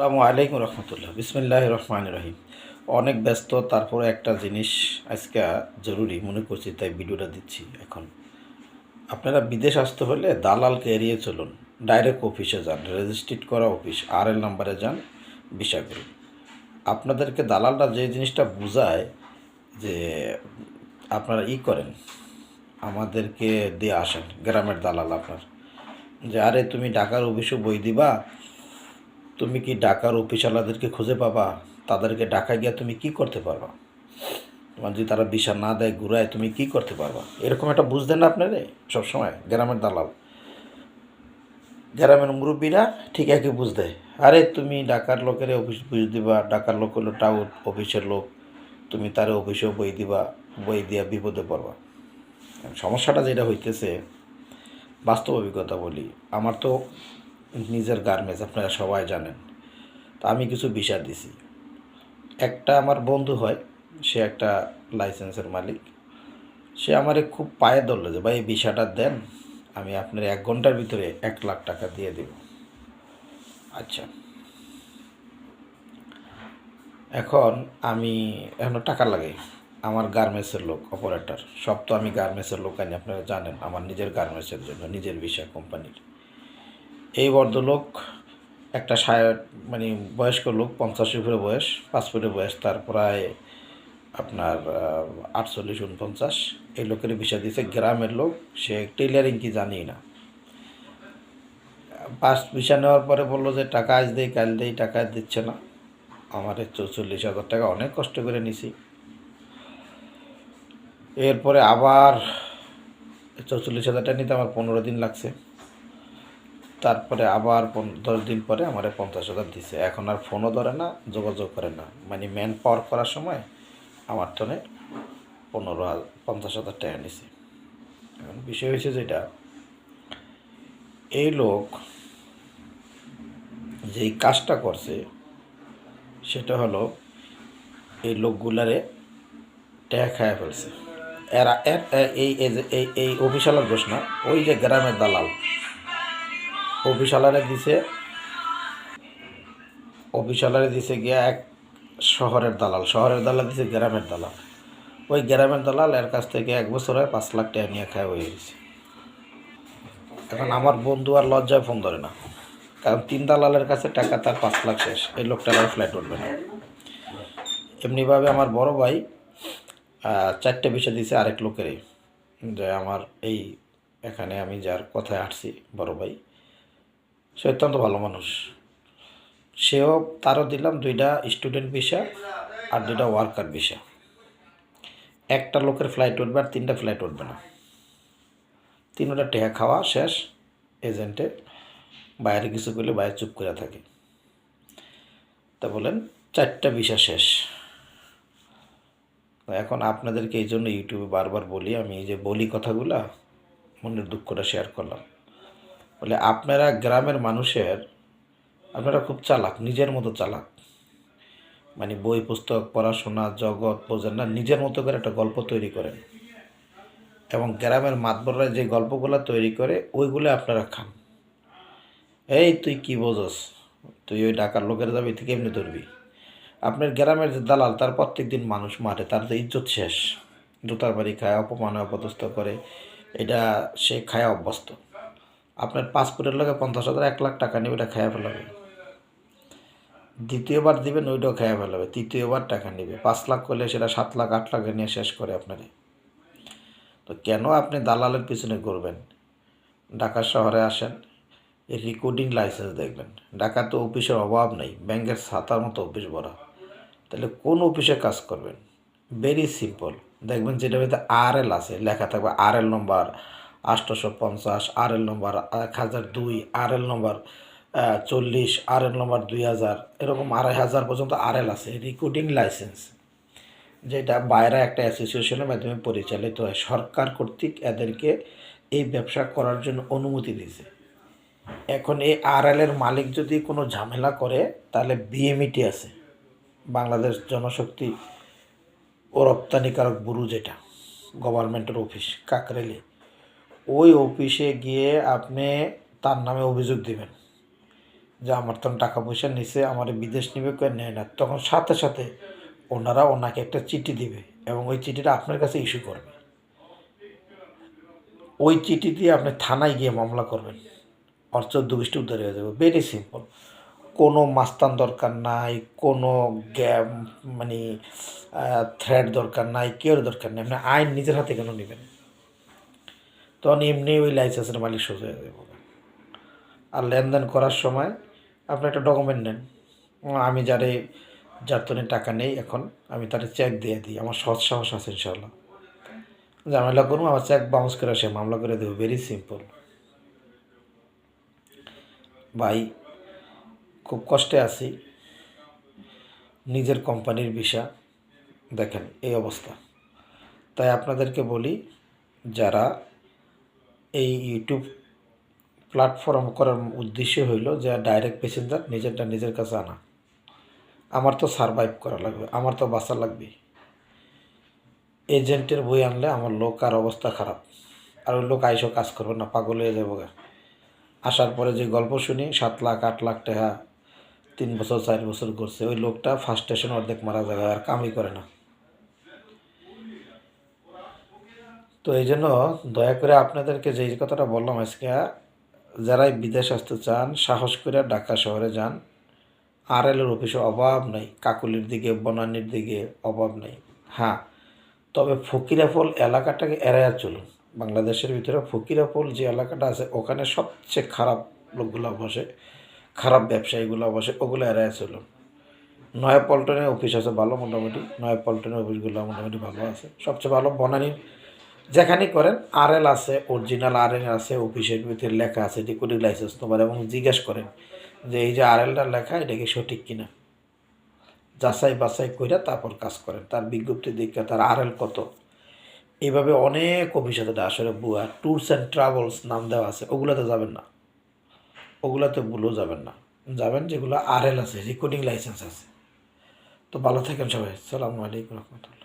আসসালামু আলাইকুম রহমতুল্লাহ। বিসমিল্লাহ রহমান রহিম। অনেক ব্যস্ত, তারপরে একটা জিনিস আজকে জরুরি মনে করছি, তাই ভিডিওটা দিচ্ছি এখন। আপনারা বিদেশ আসতে হলে দালালকে এড়িয়ে চলুন। ডাইরেক্ট অফিসে যান, রেজিস্ট্রেট করা অফিস আর এল নাম্বারে যান বিষয় করুন আপনাদেরকে দালালরা যে জিনিসটা বোঝায় যে আপনারা ই করেন, আমাদেরকে দিয়ে আসেন, গ্রামের দালাল আপনার। যে, আরে, তুমি ঢাকার অফিসে বই দিবা তুমি কি ডাকার অফিসওয়ালাদেরকে খুঁজে পাবা? তাদেরকে ডাকা গিয়ে তুমি কি করতে পারবা? তোমার যদি তারা বিষা না দেয়, ঘুরায়, তুমি কি করতে পারবা? এরকম একটা বুঝতেন না আপনারে সবসময়, গ্রামের দালাল। গ্রামের মুরব্বীরা ঠিক একই বুঝ দেয়। আরে তুমি ডাকার লোকের অফিস বুঝ দিবা ডাকার লোক হলো টাউন অফিসের লোক। তুমি তার অফিসেও বই দিবা, বই দিয়া বিপদে পড়বা। সমস্যাটা যেটা হইতেছে, বাস্তব অভিজ্ঞতা বলি, আমার তো নিজের গার্মেন্টস আপনারা সবাই জানেন। তো আমি কিছু বিষা দিছি। একটা আমার বন্ধু হয়, সে একটা লাইসেন্সের মালিক। সে আমারে খুব পায়ে ধরলো যে, ভাই, এই বিষাটা দেন, আমি আপনার এক ঘণ্টার ভিতরে এক লাখ টাকা দিয়ে দেব। আচ্ছা। এখন আমি, এখন টাকা লাগে আমার গার্মেন্টসের লোক অপারেটর সব তো আমি গার্মেন্টসের লোক আনি, আপনারা জানেন। আমার নিজের গার্মেন্টসের জন্য, নিজের বিষয় কোম্পানির। এই ভদ্রলোক একটা মানে বয়স্ক লোক, পঞ্চাশ উপরে বয়স, পাঁচ ফুটের বয়স, তার প্রায় আপনার আটচল্লিশ উনপঞ্চাশ এই লোকের বিষয় দিয়েছে, গ্রামের লোক, সে টেলারিং কি জানি না। পাঁচ বিষা নেওয়ার পরে বলল যে, টাকা আজ দেই, কাল দেই, টাকা দিচ্ছে না। আমার চৌচল্লিশ হাজার টাকা অনেক কষ্ট করে নিছি। এরপরে আবার চৌচল্লিশ হাজার টাকা নিতে আমার পনেরো দিন লাগছে। তারপরে আবার দশ দিন পরে আমার পঞ্চাশ হাজার দিছে। এখন আর ফোনও ধরে না, যোগাযোগ করে না। মানে ম্যান পাওয়ার করার সময় আমার টনে পনেরো হাজার পঞ্চাশ হাজার টাকা নিছে। এখন বিষয় হয়েছে যেটা, এই লোক যেই কাজটা করছে, সেটা হলো এই লোকগুলারে ট্যাগ খায় ফেলছে। এরা এই এই এই অফিসালার না ওই যে গ্রামের দালাল অফিসালারে দিছে। অফিসালারে দিছে গিয়া এক শহরের দালাল শহরের দালাল দিছে গ্রামের দালাল। ওই গ্রামের দালাল এর কাছ থেকে এক বছর পাঁচ লাখ টাকা নিয়ে খায় হয়ে গেছে। এখন আমার বন্ধু আর লজ্জায় ফোন ধরে না। কারণ তিন দালালের কাছে টাকা তার পাঁচ লাখ শেষ, এই লোকটার আর ফ্ল্যাট উঠবে না। এমনিভাবে আমার বড় ভাই চারটে বিষয় দিছে আরেক লোকেরই। যে আমার এই এখানে আমি যার কথায় আসছি, বড় ভাই। সে অত্যন্ত ভালো মানুষ। সেও তারও দিলাম দুইটা স্টুডেন্ট ভিসা আর দুইটা ওয়ার্কার ভিসা একটা লোকের ফ্লাইট উঠবে আর তিনটা ফ্লাইট উঠবে না। তিনটা টেহা খাওয়া শেষ এজেন্টে বাইরে কিছু করলে বাইরে চুপ করে থাকে। তা বলেন, চারটা ভিসা শেষ। এখন আপনাদেরকে এই জন্য ইউটিউবে বারবার বলি, আমি যে বলি কথাগুলা, মনের দুঃখটা শেয়ার করলাম। বলে আপনারা গ্রামের মানুষের, আপনারা খুব চালাক, নিজের মতো চালাক। মানে বই, পুস্তক, পড়াশোনা, জগৎ, বোঝেন না, নিজের মতো করে একটা গল্প তৈরি করেন। এবং গ্রামের মাতবররা যে গল্পগুলো তৈরি করে, ওইগুলো আপনারা খান। এই তুই কি বোঝস? তুই ওই ডাকার লোকের যাবি তুই কেমনি ধরবি। আপনার গ্রামের যে দালাল, তার প্রত্যেক দিন মানুষ মারে, তার তো ইজ্জত শেষ। জুতার বাড়ি খায়, অপমান অপদস্থ করে। এটা সে খায় অভ্যস্ত। আপনার পাসপোর্টের লোকে পঞ্চাশ হাজার, এক লাখ টাকা নেবে ওটা খায়া ফেলাবে। দ্বিতীয়বার দিবেন, ওইটাও খায়া ফেলাবে। তৃতীয়বার টাকা নেবে। পাঁচ লাখ করলে সেটা সাত লাখ, আট লাখে নিয়ে শেষ করে আপনারে। তো কেন আপনি দালালের পিছনে করবেন ঢাকা শহরে আসেন রেকর্ডিং লাইসেন্স দেখবেন। ঢাকা তো অফিসের অভাব নেই, ব্যাংকের ছাতার মতো অফিস ভরা। তাহলে কোন অফিসে কাজ করবেন? ভেরি সিম্পল দেখবেন যেটা ভিতরে আর এল আছে, লেখা থাকবে আর এল নম্বর আটশোশো পঞ্চাশ আর এল নম্বর এক হাজার দুই আর এল নম্বর চল্লিশ আর এল নম্বর দুই হাজার, এরকম আড়াই হাজার পর্যন্ত আর এল আছে রেকর্ডিং লাইসেন্স যেটা বাইরে একটা অ্যাসোসিয়েশনের মাধ্যমে পরিচালিত হয়, সরকার কর্তৃক এদেরকে এই ব্যবসা করার জন্য অনুমতি দিয়েছে। এখন এই আরএল এর মালিক যদি কোনো ঝামেলা করে, তাহলে বিএমইটি আছে, বাংলাদেশ জনশক্তি ও রপ্তানিকারক ব্যুরো যেটা গভর্নমেন্টের অফিস কাকরেলি। ওই অফিসে গিয়ে আপনি তার নামে অভিযোগ দিবেন যে আমার তো টাকা পয়সা নিছে, আমার বিদেশ নিবে কেউ নেয় না। তখন সাথে সাথে ওনারা ওনাকে একটা চিঠি দিবে এবং ওই চিঠিটা আপনার কাছে ইস্যু করবে। ওই চিঠি দিয়ে আপনি থানায় গিয়ে মামলা করবেন। চোদ্দ গোষ্ঠী উদ্ধার হয়ে যাবে। ভেরি সিম্পল কোনো মাস্তান দরকার নাই, কোনো গ্যাপ মানে থ্রেড দরকার নাই, কেউ দরকার নেই। আপনি আইন নিজের হাতে কেন নেবেন? তখন এমনি ওই লাইসেন্সের মালিক সোজা হয়ে যাব। আর লেনদেন করার সময় আপনি একটা ডকুমেন্ট নেন। আমি যারে, যার তনে টাকা নেই এখন, আমি তার চেক দিয়ে দিই। আমার সৎ সাহস আছে ইনশাল্লাহ ঝামেলা করব, আমার চেক বাউন্স করে সে মামলা করে দেবো। ভেরি সিম্পল ভাই, খুব কষ্টে আছি। নিজের কোম্পানির ভিসা। দেখেন, এই অবস্থা। তাই আপনাদেরকে বলি, যারা এই ইউটিউব প্ল্যাটফর্ম করার উদ্দেশ্য হইল যে ডাইরেক্ট প্যাসেঞ্জার নিজেরটা নিজের কাছে আনা। আমার তো সারভাইভ করা লাগবে, আমার তো বাঁচা লাগবে। এজেন্টের বই আনলে আমার লোক আর অবস্থা খারাপ। আর ওই লোক আইসো কাজ করবে না, পাগল হয়ে যাব আসার পরে যে গল্প শুনি, সাত লাখ, আট লাখ টাকা, তিন বছর, চার বছর করছে ওই লোকটা ফার্স্ট স্টেশন অর্ধেক মারা যাবে আর কামই করে না। তো এই জন্য দয়া করে আপনাদেরকে যে কথাটা বললাম আজকে, যারাই বিদেশ আসতে চান, সাহস করে ঢাকা শহরে যান আর এলের অফিসে অভাব নেই, কাকুলির দিকে, বনানির দিকে অভাব নেই। হ্যাঁ তবে ফকিরাফল এলাকাটাকে এড়াইয়া চলুন। বাংলাদেশের ভিতরে ফকিরাফল যে এলাকাটা আছে, ওখানে সবচেয়ে খারাপ লোকগুলো বসে, খারাপ ব্যবসায়ীগুলো বসে, ওগুলো এড়াইয়া চলুন। নয়া পল্টনের অফিস আছে ভালো মোটামুটি নয়া পল্টনের অফিসগুলো মোটামুটি ভালো আছে। সবচেয়ে ভালো বনানীর যেখানেই করেন আর এল আছে অরিজিনাল আর এল আছে অফিসের ভিতরে লেখা আছে ডিকোডিং লাইসেন্স তোমার এবং জিজ্ঞেস করেন যে এই যে আর এলটা লেখা, এটা কি সঠিক কিনা? যাচাই বাছাই কইরা তারপর কাজ করেন। তার বিজ্ঞপ্তি দিকে তার আর এল কত? এইভাবে অনেক অফিস আছে আসলে বুয়া ট্যুরস অ্যান্ড ট্রাভেলস নাম দেওয়া আছে, ওগুলোতে যাবেন না। ওগুলোতে ভুলেও যাবেন না। যাবেন যেগুলো আর এল আছে রেকর্ডিং লাইসেন্স আছে। তো ভালো থাকেন সবাই। সালামু আলাইকুম রহমতুল্লাহ।